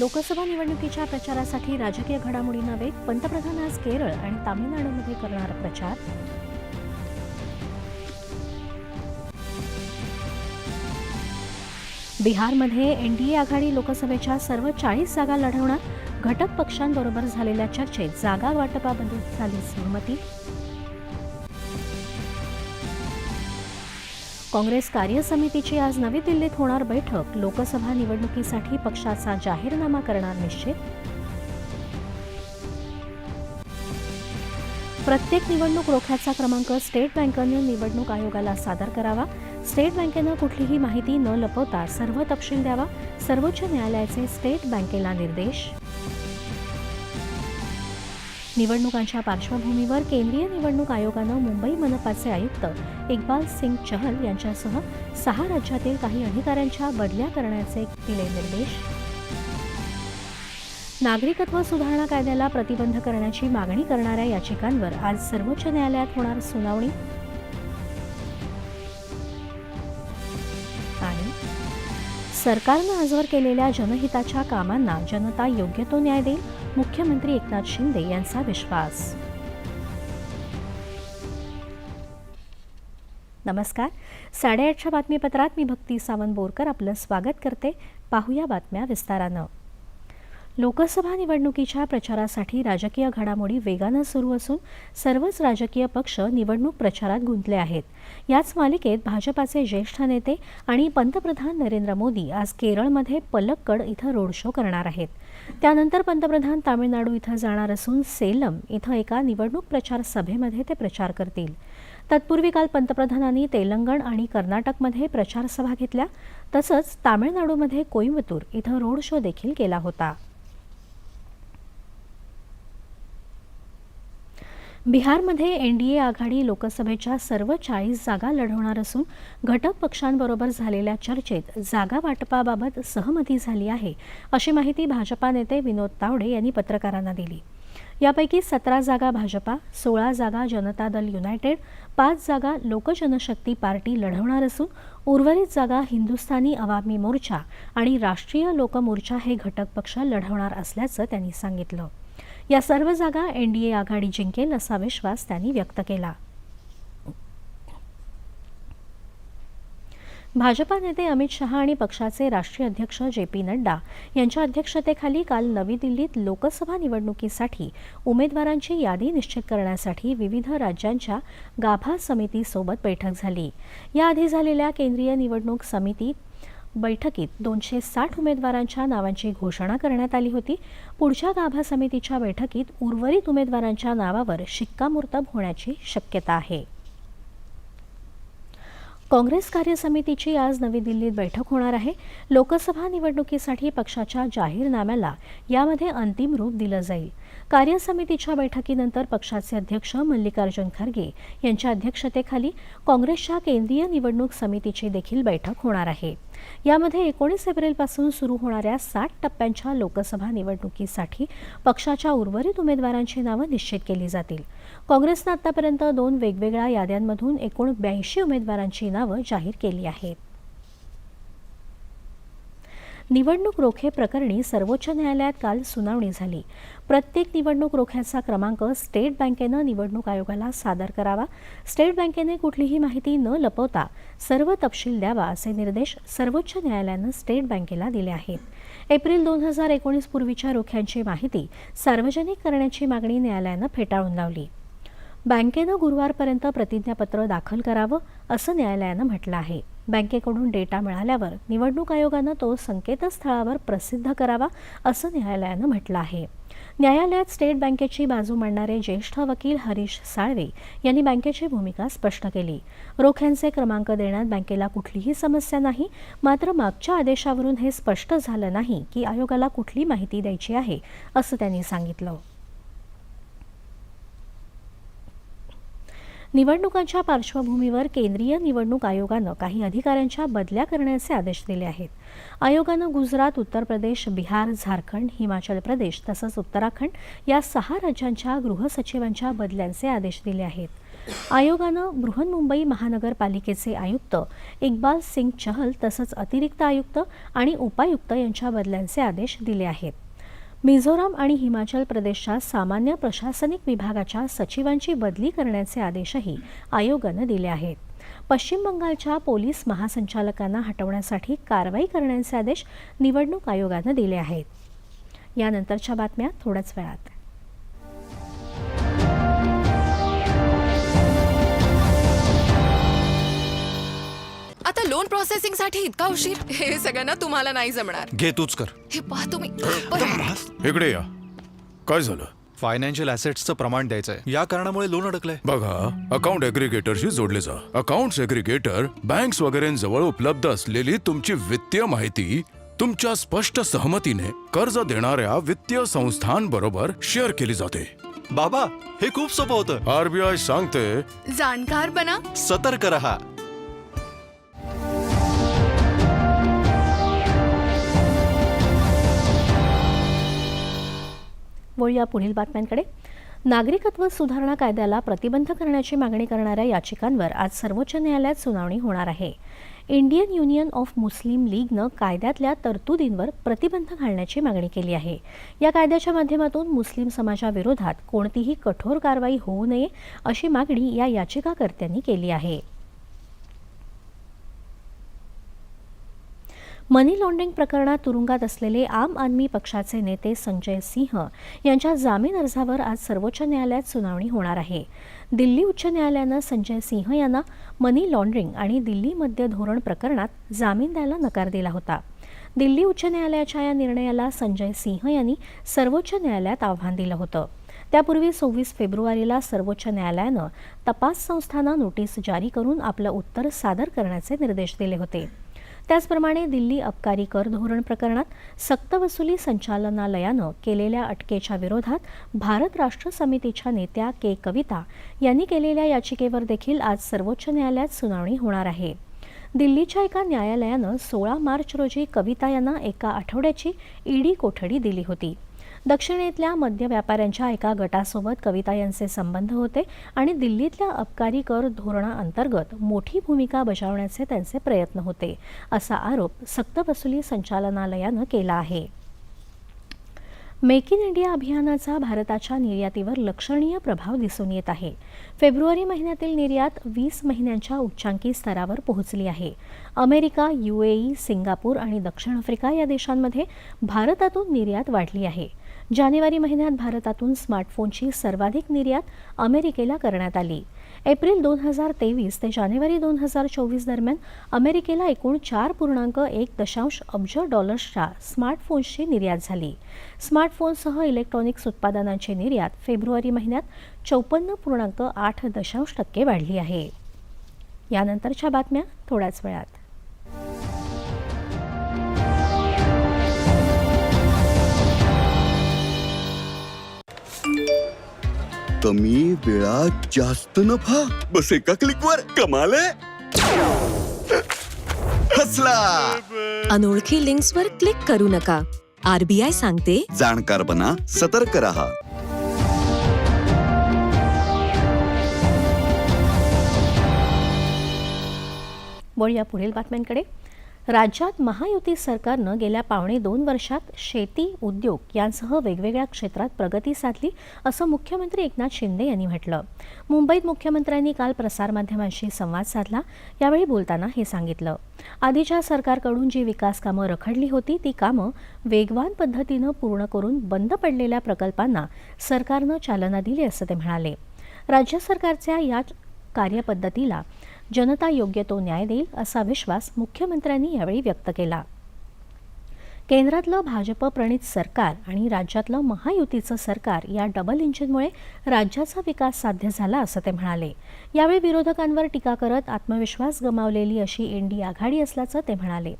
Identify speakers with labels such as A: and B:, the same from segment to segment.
A: लोकसभा निवडणुकीच्या प्रचारासाठी राजकीय घडामोडींना वेग पंतप्रधान आज केरळ आणि तामिळनाडूमध्ये करणार प्रचार. बिहारमध्ये एनडीए आघाडी लोकसभेच्या सर्व चाळीस जागा लढवणार घटक पक्षांबरोबर झालेल्या चर्चेत जागा वाटपाबद्दल झाली सहमती. काँग्रेस कार्यसमितीची आज नवी दिल्लीत होणार बैठक. लोकसभा निवडणुकीसाठी पक्षाचा जाहीरनामा करणार निश्चित. प्रत्येक निवडणूक रोख्याचा क्रमांक स्टेट बँकेनं निवडणूक आयोगाला सादर करावा. स्टेट बँकेनं कुठलीही माहिती न लपवता सर्व तपशील द्यावा. सर्वोच्च न्यायालयाचे स्टेट बँकेला निर्देश. निवडणुकांच्या पार्श्वभूमीवर केंद्रीय निवडणूक आयोगानं मुंबई मनपाचे आयुक्त इक्बाल सिंग चहल यांच्यासह सहा राज्यातील काही अधिकाऱ्यांच्या बदल्या करण्याचे दिले निर्देश. नागरिकत्व सुधारणा कायद्याला प्रतिबंध करण्याची मागणी करणाऱ्या याचिकांवर आज सर्वोच्च न्यायालयात होणार सुनावणी. आणि सरकारनं आजवर केलेल्या जनहिताच्या कामांना जनता योग्य तो न्याय देईल? मुख्यमंत्री एकनाथ शिंदे यांचा विश्वास. नमस्कार. साडेआठच्या बातमीपत्रात मी भक्ती सावंत बोरकर आपलं स्वागत करते. पाहूया बातम्या विस्तारानं. लोकसभा निवडणुकीच्या प्रचारासाठी राजकीय घडामोडी वेगानं सुरू असून सर्वच राजकीय पक्ष निवडणूक प्रचारात गुंतले आहेत. याच मालिकेत भाजपाचे ज्येष्ठ नेते आणि पंतप्रधान नरेंद्र मोदी आज केरळमध्ये पलक्कड इथं रोड शो करणार आहेत. त्यानंतर पंतप्रधान तामिळनाडू इथं जाणार असून सेलम इथं एका निवडणूक प्रचार सभेमध्ये ते प्रचार करतील. तत्पूर्वी काल पंतप्रधानांनी तेलंगण आणि कर्नाटकमध्ये प्रचार सभा घेतल्या. तसंच तामिळनाडूमध्ये कोईमतूर इथं रोड शो देखील केला होता. बिहारमध्ये एन डी ए आघाडी लोकसभेच्या सर्व चाळीस जागा लढवणार असून घटक पक्षांबरोबर झालेल्या चर्चेत जागा वाटपाबाबत सहमती झाली आहे अशी माहिती भाजपा नेते विनोद तावडे यांनी पत्रकारांना दिली. यापैकी सतरा जागा भाजपा सोळा जागा जनता दल युनायटेड पाच जागा लोकजनशक्ती पार्टी लढवणार असून उर्वरित जागा हिंदुस्थानी अवामी मोर्चा आणि राष्ट्रीय लोकमोर्चा हे घटक पक्ष लढवणार असल्याचं त्यांनी सांगितलं. या सर्व जागा एनडीए आघाडी जिंकेल असा विश्वास त्यांनी व्यक्त केला. भाजपा नेते अमित शहा आणि पक्षाचे राष्ट्रीय अध्यक्ष जे पी नड्डा यांच्या अध्यक्षतेखाली काल नवी दिल्लीत लोकसभा निवडणुकीसाठी उमेदवारांची यादी निश्चित करण्यासाठी विविध राज्यांच्या गाभा समितीसोबत बैठक झाली. याआधी झालेल्या केंद्रीय निवडणूक समिती बैठकीत दोनशे साठ उमेदवारांच्या नावांची घोषणा करण्यात आली होती. पुढच्या गाभा समितीच्या बैठकीत उर्वरित उमेदवारांच्या नावावर शिक्कामोर्तब होण्याची शक्यता आहे. काँग्रेस कार्यसमितीची आज नवी दिल्लीत बैठक होणार आहे. लोकसभा निवडणुकीसाठी पक्षाच्या जाहीरनाम्याला यामध्ये अंतिम रूप दिलं जाईल. कार्यसमितीच्या बैठकीनंतर पक्षाचे अध्यक्ष मल्लिकार्जुन खरगे यांच्या अध्यक्षतेखाली काँग्रेसच्या केंद्रीय निवडणूक समितीची देखील बैठक होणार आहे. यामध्ये एकोणीस एप्रिलपासून सुरू होणाऱ्या साठ टप्प्यांच्या लोकसभा निवडणुकीसाठी पक्षाच्या उर्वरित उमेदवारांची नावं निश्चित केली जातील. काँग्रेसनं आतापर्यंत दोन वेगवेगळ्या याद्यांमधून एकूण ब्याऐंशी उमेदवारांची नावं जाहीर केली आहेत. निवडणूक रोखे प्रकरणी सर्वोच्च न्यायालयात काल सुनावणी झाली. प्रत्येक निवडणूक रोख्याचा क्रमांक स्टेट बँकेनं निवडणूक आयोगाला सादर करावा. स्टेट बँकेने कुठलीही माहिती न लपवता सर्व तपशील द्यावा असे निर्देश सर्वोच्च न्यायालयानं स्टेट बँकेला दिले आहेत. एप्रिल दोन हजार एकोणीस पूर्वीच्या रोख्यांची माहिती सार्वजनिक करण्याची मागणी न्यायालयानं फेटाळून लावली. बँकेनं गुरुवारपर्यंत प्रतिज्ञापत्र दाखल करावं असं न्यायालयानं म्हटलं आहे. बँकेकडून डेटा मिळाल्यावर निवडणूक आयोगानं तो संकेतस्थळावर प्रसिद्ध करावा असं न्यायालयानं म्हटलं आहे. न्यायालयात स्टेट बँकेची बाजू मांडणारे ज्येष्ठ वकील हरीश साळवे यांनी बँकेची भूमिका स्पष्ट केली. रोख्यांचे क्रमांक देण्यात बँकेला कुठलीही समस्या नाही मात्र मागच्या आदेशावरून हे स्पष्ट झालं नाही की आयोगाला कुठली माहिती द्यायची आहे असं त्यांनी सांगितलं. निवडणुकांच्या पार्श्वभूमीवर केंद्रीय निवडणूक आयोगानं काही अधिकाऱ्यांच्या बदल्या करण्याचे आदेश दिले आहेत. आयोगानं गुजरात उत्तर प्रदेश बिहार झारखंड हिमाचल प्रदेश तसंच उत्तराखंड या सहा राज्यांच्या गृहसचिवांच्या बदल्यांचे आदेश दिले आहेत. आयोगानं बृहन्मुंबई महानगरपालिकेचे आयुक्त इक्बाल सिंग चहल तसंच अतिरिक्त आयुक्त आणि उपायुक्त यांच्या बदल्यांचे आदेश दिले आहेत. मिझोराम आणि हिमाचल प्रदेशच्या सामान्य प्रशासनिक विभागाच्या सचिवांची बदली करण्याचे आदेशही आयोगानं दिले आहेत. पश्चिम बंगालच्या पोलीस महासंचालकांना हटवण्यासाठी कारवाई करण्याचे आदेश निवडणूक आयोगानं दिले आहेत. यानंतरच्या बातम्या थोड्याच वेळात.
B: आता लोन प्रोसेसिंगसाठी इतका उशीर? हे सगळ्यांना तुम्हाला नाही जमणार.
C: घे तूच कर.
B: हे पहा तुम्ही.
D: इकडे या. काय झालं?
C: फायनान्शियल ॲसेट्सचं प्रमाण द्यायचंय. या कारणामुळे लोन अडकलंय.
D: बघा अकाउंट एग्रीगेटरशी जोडले जा. अकाउंट एग्रीगेटर बँक्स वगैरेंजवळ उपलब्ध असलेली तुमची वित्तीय माहिती तुमच्या स्पष्ट सहमतीने कर्ज देणाऱ्या वित्तीय संस्थांबरोबर शेअर केली जाते.
C: बाबा हे खूप सोपं होतं.
D: आरबीआय सांगते
B: जाणकार बना
C: सतर्क रहा.
A: वळूया पुढील बातम्यांकडे. नागरिकत्व सुधारणा कायद्याला प्रतिबंध करण्याची मागणी करणाऱ्या याचिकांवर आज सर्वोच्च न्यायालयात सुनावणी होणार आहे. इंडियन युनियन ऑफ मुस्लिम लीगनं कायद्यातल्या तरतुदींवर प्रतिबंध घालण्याची मागणी केली आहे. या कायद्याच्या माध्यमातून मुस्लिम समाजाविरोधात कोणतीही कठोर कारवाई होऊ नये अशी मागणी या याचिकाकर्त्यांनी केली आहे. मनी लॉन्ड्रिंग प्रकरणात तुरुंगात असलेले आम आदमी पक्षाचे नेते संजय सिंह यांच्या जामीन अर्जावर आज सर्वोच्च न्यायालयात सुनावणी होणार आहे. दिल्ली उच्च न्यायालयानं संजय सिंह यांना मनी लॉन्ड्रिंग आणि दिल्ली मध्य धोरण प्रकरणात जामीन द्यायला नकार दिला होता. दिल्ली उच्च न्यायालयाच्या या निर्णयाला संजय सिंह यांनी सर्वोच्च न्यायालयात आव्हान दिलं होतं. त्यापूर्वी सव्वीस फेब्रुवारीला सर्वोच्च न्यायालयानं तपास संस्थांना नोटीस जारी करून आपलं उत्तर सादर करण्याचे निर्देश दिले होते. त्याचप्रमाणे दिल्ली अबकारी कर धोरण प्रकरणात सक्तवसुली संचालनालयानं केलेल्या अटकेच्या विरोधात भारत राष्ट्र समितीच्या नेत्या के कविता यांनी केलेल्या याचिकेवर देखील आज सर्वोच्च न्यायालयात सुनावणी होणार आहे. दिल्लीच्या एका न्यायालयानं सोळा मार्च रोजी कविता यांना एका आठवड्याची ईडी कोठडी दिली होती. दक्षिणेतल्या मद्य व्यापाऱ्यांच्या एका गटासोबत कविता यांचे संबंध होते आणि दिल्लीतल्या अबकारी कर धोरणाअंतर्गत मोठी भूमिका बजावण्याचे त्यांचे प्रयत्न होते असा आरोप सक्तवसुली संचालनालयानं केला आहे. मेक इन इंडिया अभियानाचा भारताच्या निर्यातीवर लक्षणीय प्रभाव दिसून येत आहे. फेब्रुवारी महिन्यातील निर्यात वीस महिन्यांच्या उच्चांकी स्तरावर पोहोचली आहे. अमेरिका युएई सिंगापूर आणि दक्षिण आफ्रिका या देशांमध्ये भारतातून निर्यात वाढली आहे. जानेवारी महिन्यात भारतातून स्मार्टफोनची सर्वाधिक निर्यात अमेरिकेला करण्यात आली. एप्रिल दोन हजार तेवीस ते जानेवारी दोन हजार चोवीस दरम्यान अमेरिकेला एकूण चार पूर्णांक एक दशांश अब्ज डॉलर्सच्या स्मार्टफोन्सची निर्यात झाली. स्मार्टफोनसह इलेक्ट्रॉनिक्स उत्पादनांची निर्यात फेब्रुवारी महिन्यात चौपन्न पूर्णांक आठ दशांश टक्के वाढली आहे. यानंतरच्या बातम्या थोड्याच वेळात.
E: कमी वेळात जास्त नफा. बस एका क्लिक वर कमाल आहे. हसला.
F: अनोळखी लिंक्सवर क्लिक करू नका. आरबीआय सांगते.
E: जाणकार बना सतर्क रहा.
A: वळूया पुढील बातम्यांकडे. राज्यात महायुती सरकारनं गेल्या पावणे दोन वर्षात शेती उद्योग यांसह वेगवेगळ्या क्षेत्रात प्रगती साधली असं मुख्यमंत्री एकनाथ शिंदे यांनी म्हटलं. मुंबईत मुख्यमंत्र्यांनी काल प्रसारमाध्यमांशी संवाद साधला. यावेळी बोलताना हे सांगितलं. आधीच्या सरकारकडून जी विकास कामं रखडली होती ती कामं वेगवान पद्धतीनं पूर्ण करून बंद पडलेल्या प्रकल्पांना सरकारनं चालना दिली असं ते म्हणाले. राज्य सरकारच्या या कार्यपद्धतीला जनता योग्य तो न्याय देईल असा विश्वास मुख्यमंत्र्यांनी यावेळी व्यक्त केला. केंद्रातलं भाजप प्रणित सरकार आणि राज्यातलं महायुतीचं सरकार या डबल इंजिनमुळे राज्याचा विकास साध्य झाला असं ते म्हणाले. यावेळी विरोधकांवर टीका करत आत्मविश्वास गमावलेली अशी एनडी आघाडी असल्याचं ते म्हणाले.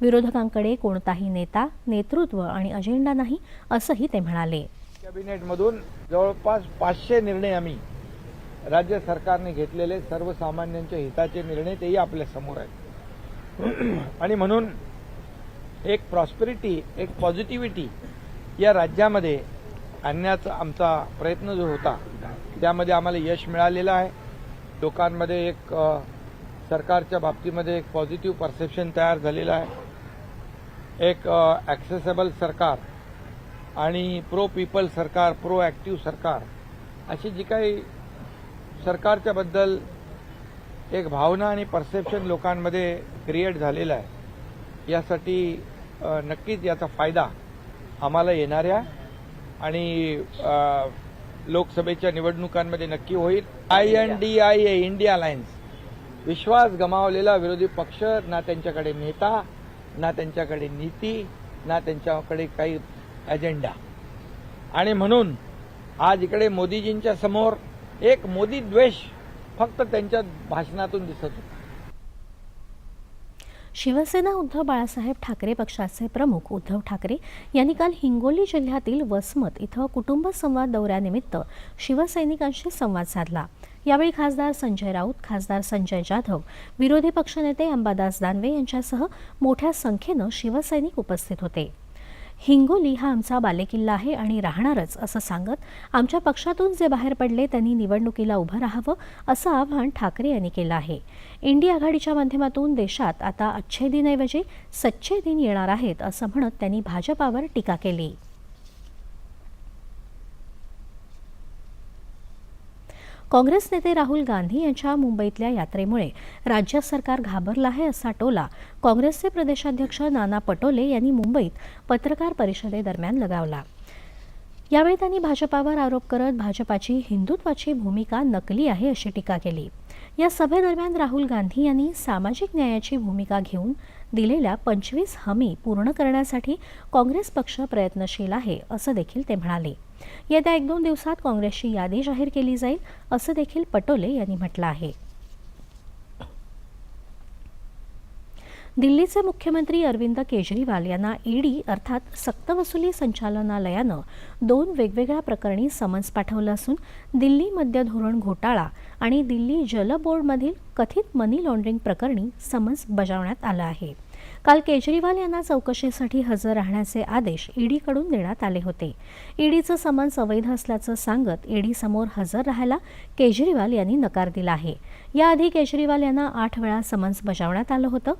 A: विरोधकांकडे कोणताही नेता नेतृत्व आणि अजेंडा नाही असंही ते म्हणाले.
G: कॅबिनेटमधून जवळपास पाचशे निर्णय आम्ही राज्य सरकारने घेतलेले सर्वसामान्यांच्या हिताचे निर्णय तेही आपल्यासमोर आहेत. आणि म्हणून एक प्रॉस्पेरिटी एक पॉझिटिव्हिटी या राज्यामध्ये आणण्याचा आमचा प्रयत्न जो होता त्यामध्ये आम्हाला यश मिळालेलं आहे. लोकांमध्ये एक सरकारच्या बाबतीमध्ये एक पॉझिटिव्ह परसेप्शन तयार झालेलं आहे. एक ॲक्सेसेबल सरकार आणि प्रो पीपल सरकार प्रो ॲक्टिव्ह सरकार अशी जी काही सरकारच्या बद्दल एक भावना आणि परसेप्शन लोकांमध्ये क्रिएट झालेलं आहे. यासाठी नक्कीच याचा फायदा आम्हाला येणाऱ्या आणि लोकसभेच्या निवडणुकांमध्ये नक्की होईल. I N D I A India alliance विश्वास गमावलेला विरोधी पक्ष ना त्यांच्याकडे नेता ना त्यांच्याकडे नीती ना त्यांच्याकडे काही अजेंडा आणि म्हणून आज इकडे मोदीजींच्या समोर एक मोदी द्वेष फक्त त्यांच्या भाषणातून दिसत होता.
A: शिवसेना उद्धव बाळासाहेब ठाकरे पक्षाचे प्रमुख उद्धव ठाकरे यांनी काल हिंगोली जिल्ह्यातील वसमत इथं कुटुंब संवाद दौऱ्यानिमित्त शिवसैनिकांशी संवाद साधला. यावेळी खासदार संजय राऊत खासदार संजय जाधव विरोधी पक्षनेते अंबादास दानवे यांच्यासह मोठ्या संख्येनं शिवसैनिक उपस्थित होते. हिंगोली हा आमचा बालेकिल्ला आहे आणि राहणारच असं सांगत आमच्या पक्षातून जे बाहेर पडले त्यांनी निवडणुकीला उभं राहावं असं आवाहन ठाकरे यांनी केलं आहे. इंडी आघाडीच्या माध्यमातून देशात आता अच्छे दिनऐवजी सच्चे दिन येणार आहेत असं म्हणत त्यांनी भाजपावर टीका केली. काँग्रेस नेते राहुल गांधी यांच्या मुंबईतल्या यात्रेमुळे राज्य सरकार घाबरलं आहे असा टोला काँग्रेसचे प्रदेशाध्यक्ष नाना पटोले यांनी मुंबईत पत्रकार परिषदेदरम्यान लगावला. यावेळी त्यांनी भाजपावर आरोप करत भाजपाची हिंदुत्वाची भूमिका नकली आहे अशी टीका केली. या सभेदरम्यान राहुल गांधी यांनी सामाजिक न्यायाची भूमिका घेऊन दिलेल्या पंचवीस हमी पूर्ण करण्यासाठी काँग्रेस पक्ष प्रयत्नशील आहे असं देखील ते म्हणाले. येत्या एक दोन दिवसात काँग्रेसची यादी जाहीर केली जाईल असं देखील पटोले यांनी म्हटलं आहे. दिल्लीचे मुख्यमंत्री अरविंद केजरीवाल यांना ईडी अर्थात सक्तवसुली संचालनालयानं दोन वेगवेगळ्या प्रकरणी समन्स पाठवलं असून दिल्ली मद्य धोरण घोटाळा आणि दिल्ली जल बोर्डमधील कथित मनी लॉन्ड्रिंग प्रकरणी समन्स बजावण्यात आलं आहे. काल केजरीवाल यांना चौकशीसाठी हजर राहण्याचे आदेश ईडीकडून देण्यात आले होते. ईडीचं समन्स अवैध असल्याचं सांगत ईडीसमोर हजर राहायला केजरीवाल यांनी नकार दिला आहे. याआधी केजरीवाल यांना आठ वेळा समन्स बजावण्यात आलं होतं.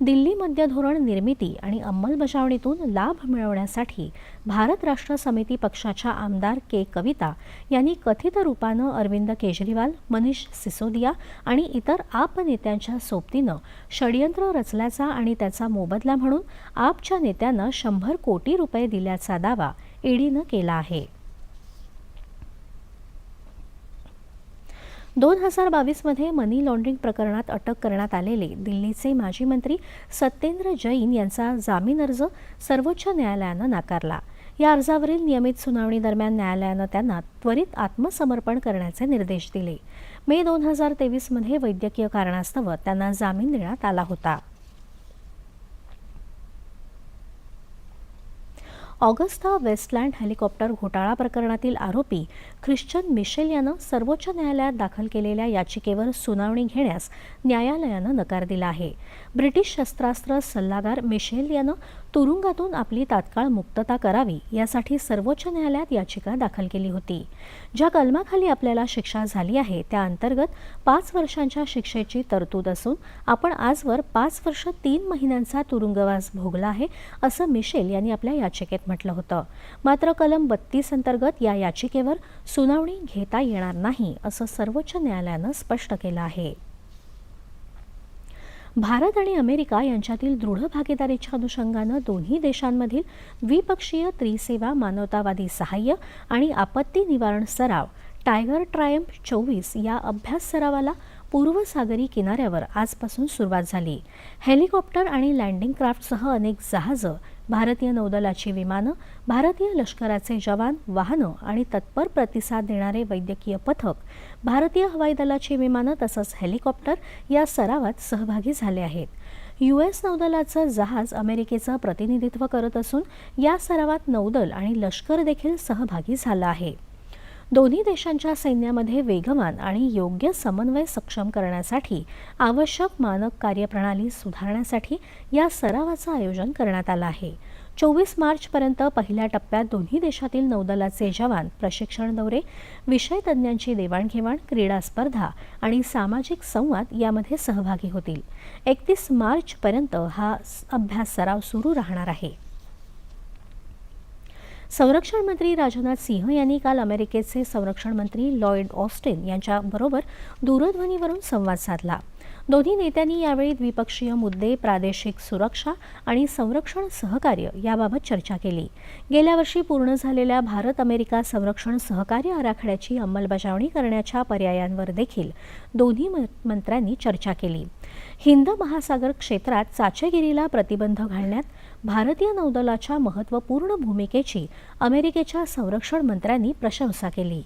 A: दिल्ली मद्य धोरण निर्मिती आणि अंमलबजावणीतून लाभ मिळवण्यासाठी भारत राष्ट्र समिती पक्षाच्या आमदार के. कविता यांनी कथित रूपानं अरविंद केजरीवाल मनीष सिसोदिया आणि इतर आप नेत्यांच्या सोबतीनं षडयंत्र रचल्याचा आणि त्याचा मोबदला म्हणून आपच्या नेत्यानं शंभर कोटी रुपये दिल्याचा दावा ईडीनं केला आहे. दोन हजार बावीसमध्ये मनी लॉन्ड्रिंग प्रकरणात अटक करण्यात आलेले दिल्लीचे माजी मंत्री सत्येंद्र जैन यांचा जामीन अर्ज सर्वोच्च न्यायालयानं नाकारला. या अर्जावरील नियमित सुनावणी दरम्यान न्यायालयानं त्यांना त्वरित आत्मसमर्पण करण्याचे निर्देश दिले. मे दोन हजार तेवीसमध्ये वैद्यकीय कारणास्तव त्यांना जामीन देण्यात आला होता. ऑगस्ता वेस्टलँड हेलिकॉप्टर घोटाळा प्रकरणातील आरोपी ख्रिश्चन मिशेल यानं सर्वोच्च न्यायालयात दाखल केलेल्या याचिकेवर सुनावणी घेण्यास न्यायालयानं नकार दिला आहे. ब्रिटिश शस्त्रास्त्र सल्लागार मिशेल यानं तुरुंगातून आपली तात्काळ मुक्तता करावी यासाठी सर्वोच्च न्यायालयात याचिका दाखल केली होती. ज्या कलमाखाली आपल्याला शिक्षा झाली आहे त्या अंतर्गत पाच वर्षांच्या शिक्षेची तरतूद असून आपण आजवर पाच वर्ष तीन महिन्यांचा तुरुंगवास भोगला आहे असं मिशेल यांनी आपल्या याचिकेत म्हटलं होतं. मात्र कलम बत्तीस अंतर्गत या याचिकेवर सुनावणी घेता येणार नाही असं सर्वोच्च न्यायालयानं स्पष्ट केलं आहे. भारत आणि अमेरिका यांच्यातील दृढ भागीदारीच्या अनुषंगानं दोन्ही देशांमधील द्विपक्षीय त्रिसेवा मानवतावादी सहाय्य आणि आपत्ती निवारण सराव टायगर ट्रायम्प चोवीस या अभ्यास सरावाला पूर्व सागरी किनाऱ्यावर आजपासून सुरुवात झाली. हेलिकॉप्टर आणि लँडिंग क्राफ्टसह अनेक जहाजं भारतीय नौदलाची विमानं भारतीय लष्कराचे जवान वाहनं आणि तत्पर प्रतिसाद देणारे वैद्यकीय पथक भारतीय हवाई दलाची विमानं तसंच हेलिकॉप्टर या सरावात सहभागी झाले आहेत. यू एस नौदलाचं जहाज अमेरिकेचं प्रतिनिधित्व करत असून या सरावात नौदल आणि लष्कर देखील सहभागी झालं आहे. दोन्ही देशांच्या सैन्यामध्ये वेगवान आणि योग्य समन्वय सक्षम करण्यासाठी आवश्यक मानक कार्यप्रणाली सुधारण्यासाठी या सरावाचं आयोजन करण्यात आलं आहे. चोवीस मार्चपर्यंत पहिल्या टप्प्यात दोन्ही देशातील नौदलाचे जवान प्रशिक्षण दौरे विषय तज्ज्ञांची देवाणघेवाण क्रीडा स्पर्धा आणि सामाजिक संवाद यामध्ये सहभागी होतील. एकतीस मार्चपर्यंत हा अभ्यास सराव सुरू राहणार आहे. संरक्षण मंत्री राजनाथ सिंह यांनी काल अमेरिकेचे संरक्षण मंत्री लॉयड ऑस्टिन यांच्याबरोबर दूरध्वनीवरून संवाद साधला. दोन्ही नेत्यांनी यावेळी द्विपक्षीय मुद्दे प्रादेशिक सुरक्षा आणि संरक्षण सहकार्य याबाबत चर्चा केली. गेल्या वर्षी पूर्ण झालेल्या भारत अमेरिका संरक्षण सहकार्य आराखड्याची अंमलबजावणी करण्याच्या पर्यायांवर देखील दोन्ही म- मंत्र्यांनी चर्चा केली. हिंद महासागर क्षेत्रात चाचेगिरीला प्रतिबंध घालण्यात भारतीय नौदलाच्या महत्त्वपूर्ण भूमिकेची अमेरिकेच्या संरक्षण मंत्र्यांनी प्रशंसा केली.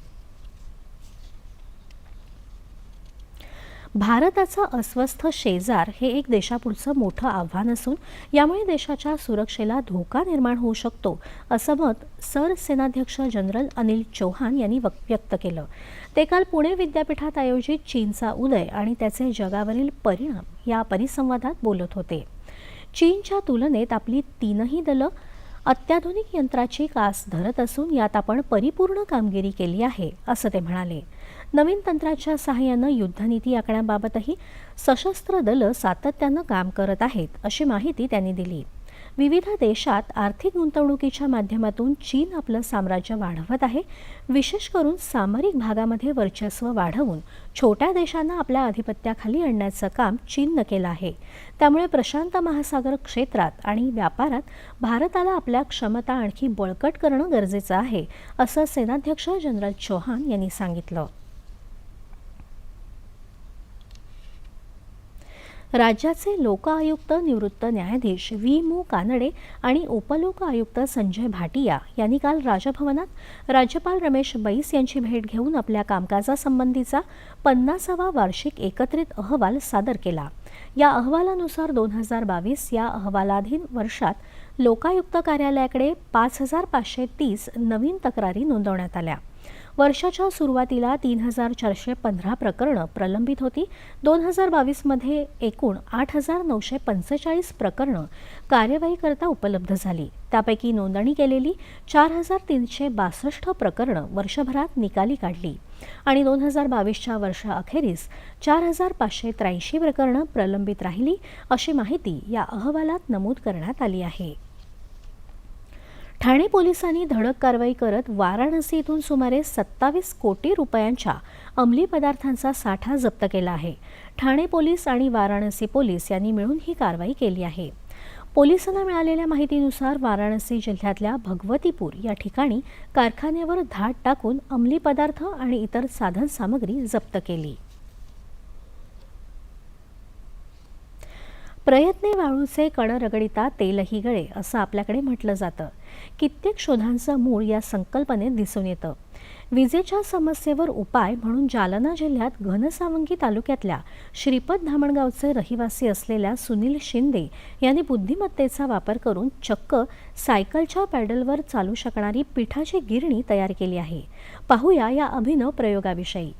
A: भारताचा अस्वस्थ शेजार हे एक देशापुढचं मोठं आव्हान असून यामुळे देशाच्या सुरक्षेला धोका निर्माण होऊ शकतो असं मत सरसेनाध्यक्ष जनरल अनिल चौहान यांनी व्यक्त केलं. ते काल पुणे विद्यापीठात आयोजित चीनचा उदय आणि त्याचे जगावरील परिणाम या परिसंवादात बोलत होते. चीनच्या तुलनेत आपली तीनही दलं अत्याधुनिक यंत्राची कास धरत असून यात आपण परिपूर्ण कामगिरी केली आहे असं ते म्हणाले. नवीन तंत्राच्या सहाय्यानं युद्धनीती आखण्याबाबतही सशस्त्र दलं सातत्यानं काम करत आहेत अशी माहिती त्यांनी दिली. विविध देशात आर्थिक गुंतवणुकीच्या माध्यमातून चीन आपलं साम्राज्य वाढवत आहे. विशेष करून सामरिक भागामध्ये वर्चस्व वाढवून छोट्या देशांना आपल्या आधिपत्याखाली आणण्याचं काम चीननं केलं आहे. त्यामुळे प्रशांत महासागर क्षेत्रात आणि व्यापारात भारताला आपल्या क्षमता आणखी बळकट करणं गरजेचं आहे असं सेनाध्यक्ष जनरल चौहान यांनी सांगितलं. राज्याचे लोक आयुक्त निवृत्त न्यायाधीश व्ही मू कानडे आणि उपलोक आयुक्त संजय भाटिया यांनी काल राजभवनात राज्यपाल रमेश बैस यांची भेट घेऊन आपल्या कामकाजासंबंधीचा पन्नासावा वार्षिक एकत्रित अहवाल सादर केला. या अहवालानुसार दोन हजार बावीस या अहवालाधीन वर्षात लोकायुक्त कार्यालयाकडे पाच हजार पाचशे तीस नवीन तक्रारी नोंदवण्यात आल्या. वर्षाच्या सुरुवातीला तीन हजार चारशे पंधरा प्रकरणं प्रलंबित होती. दोन हजार बावीसमध्ये एकूण आठ हजार नऊशे पंचेचाळीस प्रकरणं कार्यवाहीकरता उपलब्ध झाली. त्यापैकी नोंदणी केलेली चार हजार तीनशे बासष्ट प्रकरणं वर्षभरात निकाली काढली. आणि दोन हजार बावीसच्या वर्षाअखेरीस चार हजार पाचशे त्र्याऐंशी प्रकरणं प्रलंबित राहिली अशी माहिती या अहवालात नमूद करण्यात आली आहे. ठाणे पोलिसांनी धडक कारवाई करत वाराणसी इथून सुमारे सत्तावीस कोटी रुपयांच्या अंमली पदार्थांचा साठा जप्त केला आहे. ठाणे पोलीस आणि वाराणसी पोलीस यांनी मिळून ही कारवाई केली आहे. पोलिसांना मिळालेल्या माहितीनुसार वाराणसी जिल्ह्यातल्या भगवतीपूर या ठिकाणी कारखान्यावर धाड टाकून अंमली पदार्थ आणि इतर साधन सामग्री जप्त केली. प्रयत्ने वाळूचे कण रगडिता तेलही गळे असं आपल्याकडे म्हटलं जातं. कित्येक शोधांचं मूळ या संकल्पनेत दिसून येतं. विजेच्या समस्येवर उपाय म्हणून जालना जिल्ह्यात घनसावंगी तालुक्यातल्या श्रीपद धामणगावचे रहिवासी असलेल्या सुनील शिंदे यांनी बुद्धिमत्तेचा वापर करून चक्क सायकलच्या पॅडलवर चालू शकणारी पिठाची गिरणी तयार केली आहे. पाहूया या अभिनव प्रयोगाविषयी.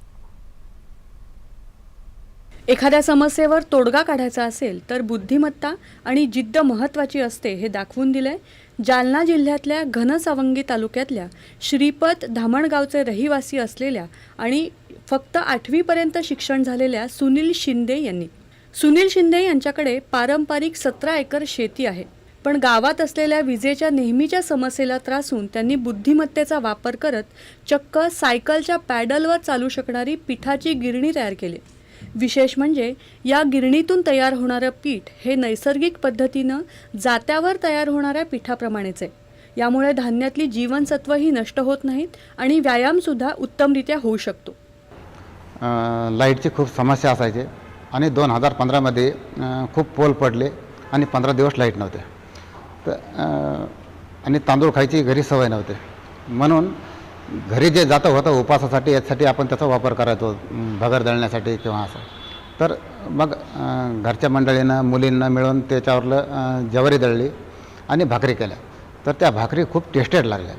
H: एखाद्या समस्येवर तोडगा काढायचा असेल तर बुद्धिमत्ता आणि जिद्द महत्त्वाची असते हे दाखवून दिलंय. जालना जिल्ह्यातल्या घनसावंगी तालुक्यातल्या श्रीपत धामणगावचे रहिवासी असलेल्या आणि फक्त आठवीपर्यंत शिक्षण झालेल्या सुनील शिंदे यांनी. सुनील शिंदे यांच्याकडे पारंपरिक सतरा एकर शेती आहे पण गावात असलेल्या विजेच्या नेहमीच्या समस्येला त्रासून त्यांनी बुद्धिमत्तेचा वापर करत चक्क सायकलच्या पॅडलवर चालू शकणारी पिठाची गिरणी तयार केली. विशेष म्हणजे या गिरणीतून तयार होणारं पीठ हे नैसर्गिक पद्धतीनं जात्यावर तयार होणाऱ्या पिठाप्रमाणेच आहे. यामुळे धान्यातली जीवनसत्वही नष्ट होत नाहीत आणि व्यायामसुद्धा उत्तमरित्या होऊ शकतो.
I: लाईटची खूप समस्या असायची आणि दोन हजार पंधरामध्ये खूप पोल पडले आणि पंधरा दिवस लाइट नव्हते. तर आणि तांदूळ खायची घरी सवय नव्हते. म्हणून घरी जे जातं होतं उपासासाठी यासाठी आपण त्याचा वापर करायचो भगर दळण्यासाठी किंवा असं. तर मग घरच्या मंडळीनं मुलींना मिळून त्याच्यावरलं जवारी दळली आणि भाकरी केल्या. तर त्या भाकरी खूप टेस्टेड लागल्या.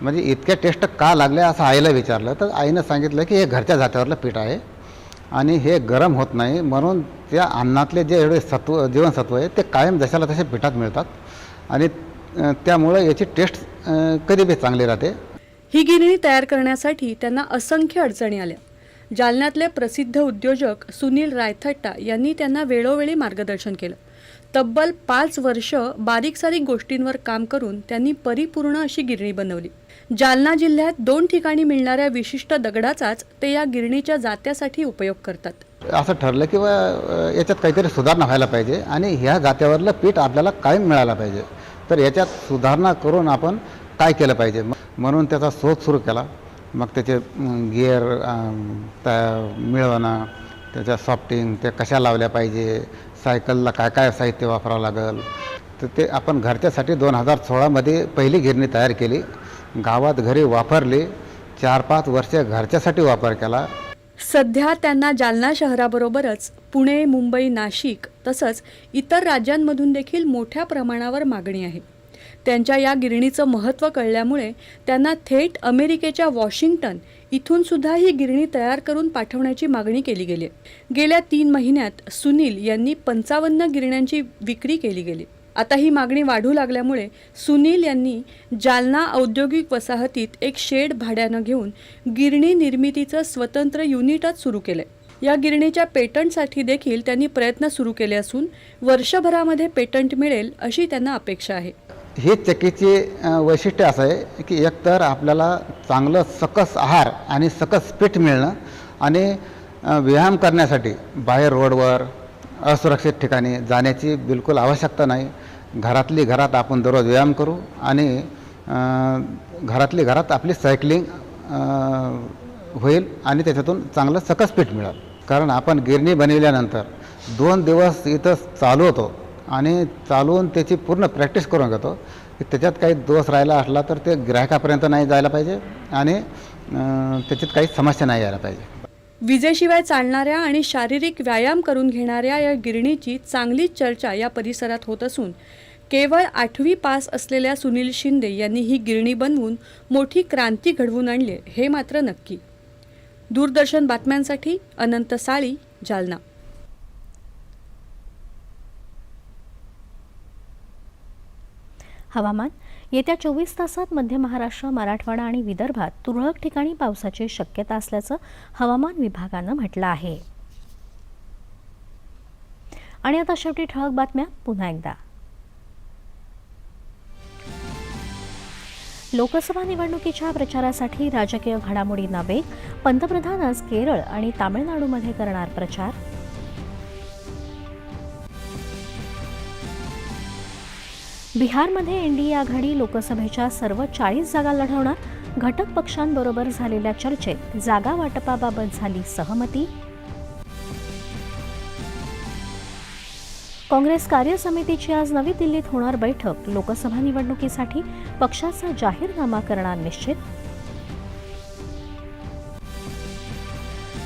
I: म्हणजे इतक्या टेस्ट का लागल्या असं आईला विचारलं तर आईनं सांगितलं की हे घरच्या जात्यावरलं पीठ आहे आणि हे गरम होत नाही म्हणून त्या अन्नातले जे एवढे सत्व जीवनसत्व आहे ते कायम जशाला तसे पिठात मिळतात आणि त्यामुळं याची टेस्ट कधी बी चांगली राहते.
H: ही गिरणी तयार करण्यासाठी त्यांना असंख्य अडचणी आल्या. जालन्यातले प्रसिद्ध उद्योजक सुनील रायथट्टा यांनी त्यांना वेळोवेळी मार्गदर्शन केलं. तब्बल पाच वर्ष बारीक सारीक गोष्टींवर काम करून त्यांनी परिपूर्ण अशी गिरणी बनवली. जालना जिल्ह्यात दोन ठिकाणी मिळणाऱ्या विशिष्ट दगडाचाच ते या गिरणीच्या जात्यासाठी उपयोग करतात.
I: असं ठरलं की याच्यात काहीतरी सुधारणा व्हायला पाहिजे आणि ह्या जात्यावरलं पीठ आपल्याला कायम मिळायला पाहिजे. तर याच्यात सुधारणा करून आपण काय केलं पाहिजे? म- म्हणून त्याचा शोध सुरू केला. मग त्याचे गिअर त्या मिळवणं त्याच्या सॉफ्टिंग ते कशा लावल्या पाहिजे सायकलला काय काय साहित्य वापरावं लागेल? तर ते आपण घरच्यासाठी दोन हजार सोळामध्ये पहिली गिरणी तयार केली. गावात घरी वापरली. चार पाच वर्षे घरच्यासाठी वापर केला.
H: सध्या त्यांना जालना शहराबरोबरच पुणे मुंबई नाशिक तसंच इतर राज्यांमधून देखील मोठ्या प्रमाणावर मागणी आहे. त्यांच्या या गिरणीचं महत्त्व कळल्यामुळे त्यांना थेट अमेरिकेच्या वॉशिंग्टन इथून सुद्धा ही गिरणी तयार करून पाठवण्याची मागणी केली गेली. आहे. गेल्या तीन महिन्यात सुनील यांनी पंचावन्न गिरण्यांची विक्री केली गेली. आता ही मागणी वाढू लागल्यामुळे सुनील यांनी जालना औद्योगिक वसाहतीत एक शेड भाड्यानं घेऊन गिरणी निर्मितीचं स्वतंत्र युनिटच सुरू केलंय. या गिरणीच्या पेटंटसाठी देखील त्यांनी प्रयत्न सुरू केले असून वर्षभरामध्ये पेटंट मिळेल अशी त्यांना अपेक्षा आहे.
I: हे चकीचे वैशिष्ट्य असं आहे की एकतर आपल्याला चांगलं सकस आहार आणि सकस पीठ मिळणं आणि व्यायाम करण्यासाठी बाहेर रोडवर असुरक्षित ठिकाणी जाण्याची बिलकुल आवश्यकता नाही. घरातली घरात आपण दररोज व्यायाम करू आणि घरातली घरात आपली सायकलिंग होईल आणि त्याच्यातून चांगलं सकस पीठ मिळेल. कारण आपण गिरणी बनविल्यानंतर दोन दिवस इथं चालू होतो. आणि चालवून त्याची पूर्ण प्रॅक्टिस करून घेतो. की त्याच्यात काही दोष राहिला असला तर ते ग्राहकापर्यंत नाही जायला पाहिजे आणि त्याच्यात काही समस्या नाही यायला पाहिजे.
H: विजेशिवाय चालणाऱ्या आणि शारीरिक व्यायाम करून घेणाऱ्या या गिरणीची चांगलीच चर्चा या परिसरात होत असून केवळ आठवी पास असलेल्या सुनील शिंदे यांनी ही गिरणी बनवून मोठी क्रांती घडवून आणली हे मात्र नक्की. दूरदर्शन बातम्यांसाठी अनंत साळी जालना.
A: हवामान. येत्या चोवीस तासात मध्य महाराष्ट्र मराठवाडा आणि विदर्भात तुरळक ठिकाणी पावसाची शक्यता असल्याचं हवामान विभागानं म्हटलं आहे. आणि आता शेवटी ठळक बातम्या. पुन्हा एकदा. लोकसभा निवडणुकीच्या प्रचारासाठी राजकीय घडामोडींना वेग पंतप्रधान आज केरळ आणि तामिळनाडूमध्ये करणार प्रचार. बिहारमध्ये एनडीए आघाडी लोकसभेच्या सर्व चाळीस जागा लढवणार घटक पक्षांबरोबर झालेल्या चर्चेत जागा वाटपाबाबत झाली सहमती. काँग्रेस कार्य समितीची आज नवी दिल्लीत होणार बैठक लोकसभा निवडणुकीसाठी पक्षाचा जाहीरनामा करणार निश्चित.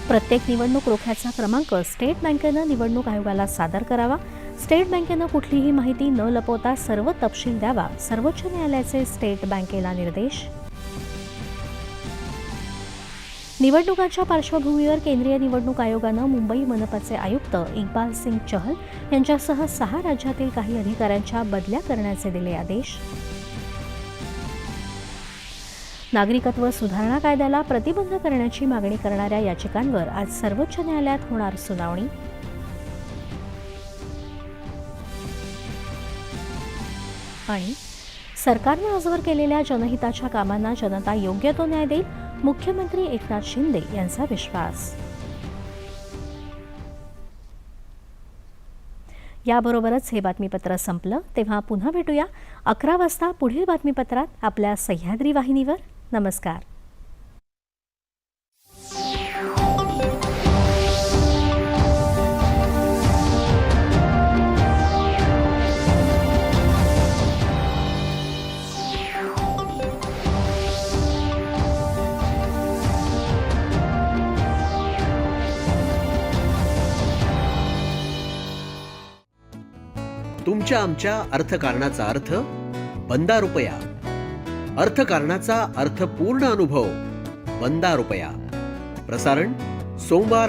A: प्रत्येक निवडणूक रोख्याचा क्रमांक स्टेट बँकेनं निवडणूक आयोगाला सादर करावा स्टेट बँकेनं कुठलीही माहिती न लपवता सर्व तपशील द्यावा. सर्वोच्च न्यायालयाचे स्टेट बँकेला निर्देश. निवडणुकांच्या पार्श्वभूमीवर केंद्रीय निवडणूक आयोगानं मुंबई मनपाचे आयुक्त इक्बाल सिंग चहल यांच्यासह सहा राज्यातील काही अधिकाऱ्यांच्या बदल्या करण्याचे दिले आदेश. नागरिकत्व सुधारणा कायद्याला प्रतिबंध करण्याची मागणी करणाऱ्या याचिकांवर आज सर्वोच्च न्यायालयात होणार सुनावणी. आणि सरकारनं आजवर केलेल्या जनहिताच्या कामांना जनता योग्य तो न्याय देईल मुख्यमंत्री एकनाथ शिंदे यांचा विश्वास. याबरोबरच हे बातमीपत्र संपलं. तेव्हा पुन्हा भेटूया. अकरा वाजता पुढील बातमीपत्रात आपल्या सह्याद्री वाहिनीवर. नमस्कार.
J: तुमच्या आमच्या अर्थकारणाचा अर्थ बंदा रुपया. अर्थकारणाचा अर्थपूर्ण अनुभव बंदा रुपया. प्रसारण सोमवार